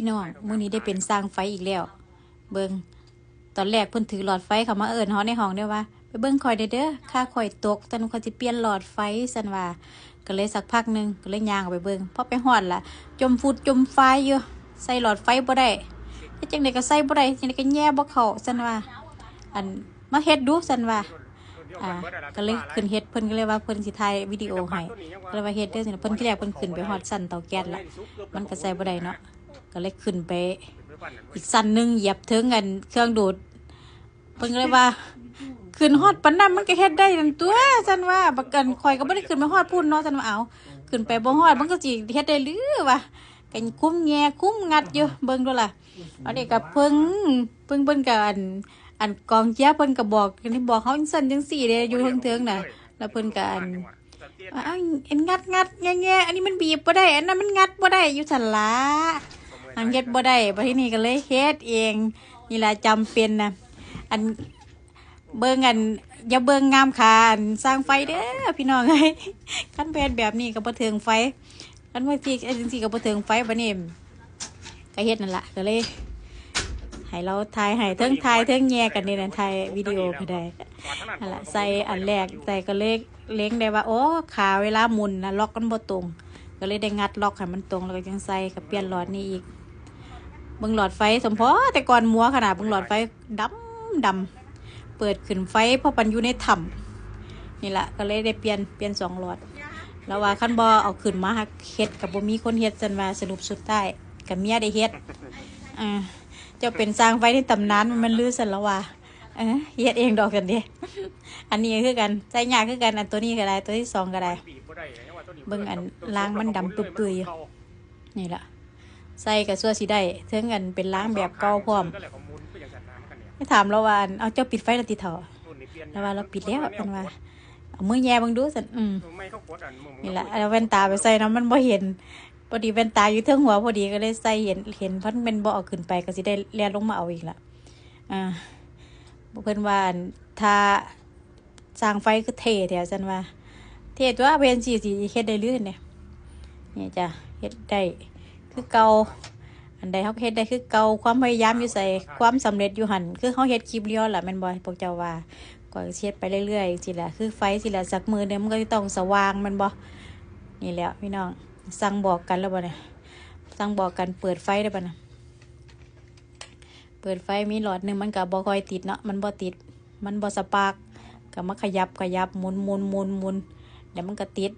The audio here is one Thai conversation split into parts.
พี่น้องมื้อนี้ได้เป็นสร้างไฟอีกแล้ว เบิงตอนแรกเพิ่นถือหลอดไฟเข้ามาเอิ้นฮาในห้องเด้ว่าไปเบิ่งข่อยเด้อเด้อค่าข่อยตกแต่นูข่อยสิเปลี่ยนหลอดไฟซั่นว่าก็เลยสักพักหนึ่งก็เลยย่างออกไปเบิ่งพอไปฮอดล่ะจมฟุดจมไฟอยู่ใส่หลอดไฟบ่ได้เฮ็ดจังได๋ก็ใส่บ่ได้จังได๋ก็แย่บ่เข้าซั่นว่าอันมาเฮ็ดดูซั่นว่าอ่าก็เลยขึ้นเฮ็ดเพิ่นก็เลยว่าเพิ่นสิถ่ายวิดีโอให้ก็เลยว่าเฮ็ดเด้อสิเพิ่นที่แรกเพิ่นขึ้นไปฮอดสั่นเตาแก๊สละมันก็ใส่บ่ได้เนาะ ก็เลยขึ้นไป อีกสั่นหนึงเหยียบถึงกันเครื่องดูดเพิ่นก็เลยว่าขึ้นฮอดปานนั้นมันก็เฮ็ดได้นั่นตัวซั่นว่าบักกันข่อยก็บ่ได้ขึ้นไปฮอดพุ่นเนาะซั่นว่าเอาขึ้นไปบ่ฮอดมันก็สิเฮ็ดได้หรือวะกันคุ้มแงคุ้มงัดอยู่เบิ่งดูล่ะเอาเด็กก็เพิ่งเพิ่งเพิ่นก็อันอันกองเชียร์เพิ่นก็บอกนี่บอกเขาจังซั่นจังซี่เด้อยู่เทิงๆน่ะแล้วเพิ่นก็อันอ้าวอันงัดงัดแง่ๆอันนี้มันบีบบ่ได้อันนั้นมันงัดบ่ได้อยู่ซั่นล่ะ อันเฮ็ดบ่ได้บัดทีนี้ก็เลยเฮ็ดเองนี่ละจำเป็นนะอันเบิ่งอันอย่าเบิ่งงามขาอันสร้างไฟเด้อพี่น้องเอ้ยคันแพนแบบนี้ก็บ่ถึงไฟคันว่าพี่จังซี่ก็บ่ถึงไฟบัดนี้ก็เฮ็ดนั่นล่ะก็เลยให้เราถ่ายให้เทิงถ่ายเทิงแย่กันนี่นะถ่ายวิดีโอก็ได้นั่นแหละใส่อันแรกใส่ก็เลขเล้งได้ว่าโอ้ขาเวลาหมุนนะล็อกกันบ่ตรง ก็เลยได้งัดล็อกให้มันตรงแล้วก็จังใส่กับเปลี่ยนหลอดนี่อีก เบิ่งหลอดไฟสมพอแต่ก่อนมัวขนาดเบิ่งหลอดไฟดำดำเปิดขึ้นไฟเพราะปันอยู่ในถ้ำนี่แหละก็เลยได้เปลี่ยนเปลี่ยนสองหลอด แล้วว่าขั้นบอเอาขึ้นมาหักเฮ็ดกับบ่มีคนเฮ็ดจันว่าสรุปสุดท้กับเมียได้เฮ็ดอ่าเจะเป็นสร้างไฟในตำนานมันลือสันล้วว่าเออเฮ็ดเองดอกกันเดิอันนี้คือกันใจยากคือกันอันตัวนี้ก็ได้ตัวที่สองก็ได้เบิ่งอันล้างมันดำปื้ยๆนี่แหละ ใส่กับซัวสิได้เทิงกันเป็นล้างแบบเก่าพร้อมไม่ถามเราว่านเอาเจ้าปิดไฟแล้วติเถาแล้วว่าเราปิดแล้วเป็นว่าเอามือแย่บังดูสันอืมนี่แหละเอาแว่นตาไปใส่นาะมันบ่เห็นพอดีแว่นตาอยู่เทิงหัวพอดีก็เลยใส่เห็นเห็นพันเป็นบ่อขึ้นไปก็สิได้เลียลงมาเอาอีกละอ่าเพิ่นว่านถ้าสร้างไฟคือเท่แถวซั่นว่า เทตัวเพิ่นสิสิเฮ็ดได้เรื่อยเนี่ยนี่จ้ะเฮ็ดได้ คือเก่าอันใดเฮาก็เฮ็ดได้คือเก่าความพยายามอยู่ใส่ความสำเร็จอยู่หั่นคือเฮาเฮ็ดคลิปเดียวล่ะแม่นบ่พวกเจ้าว่าก็เฮ็ดไปเรื่อยๆสิล่ะคือไฟสิล่ะสักมือเดียวมันก็สิต้องสว่างแมันบ่นี่แหล้วพี่น้องสั่งบอกกันแล้วบ่เนี่ยสั่งบอกกันเปิดไฟได้ป่ะนะเปิดไฟมีหลอดหนึ่งมันกับ่ค่อยติดเนาะมันบ่ติด มันบ่สปาร์กก็มาขยับขยับหมุนหมุนหมุนหมุนเดี๋ยวมันก็ติด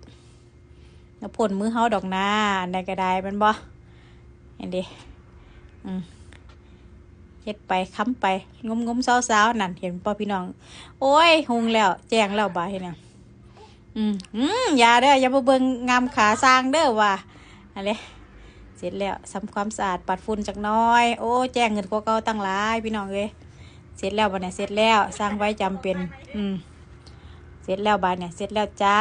แล้วพ่นมือเฮาดอกนาอันใดก็ได้มันบ่ เห็นดิอืมเฮ็ดไปค้ำไปงมงมๆเศร้าๆนั่นเห็นป่ะพี่น้อง โอ้ยหุงแล้ว แจ้งแล้วบ่าเห็นยังอืมอืมอย่าเด้ออย่ามาเบิ่งงามขาสร้างเด้อว่ะอะไรเสร็จแล้วทำความสะอาดปัดฝุ่นจักน้อย โอ้แจ้งเงินกว่าเก่าตั้งหลายพี่น้องเอ้ยเสร็จแล้วบัดเนี่ยเสร็จแล้วสร้างไว้จำเป็น อืมเสร็จแล้วบัดเนี่ยเสร็จแล้วจ้า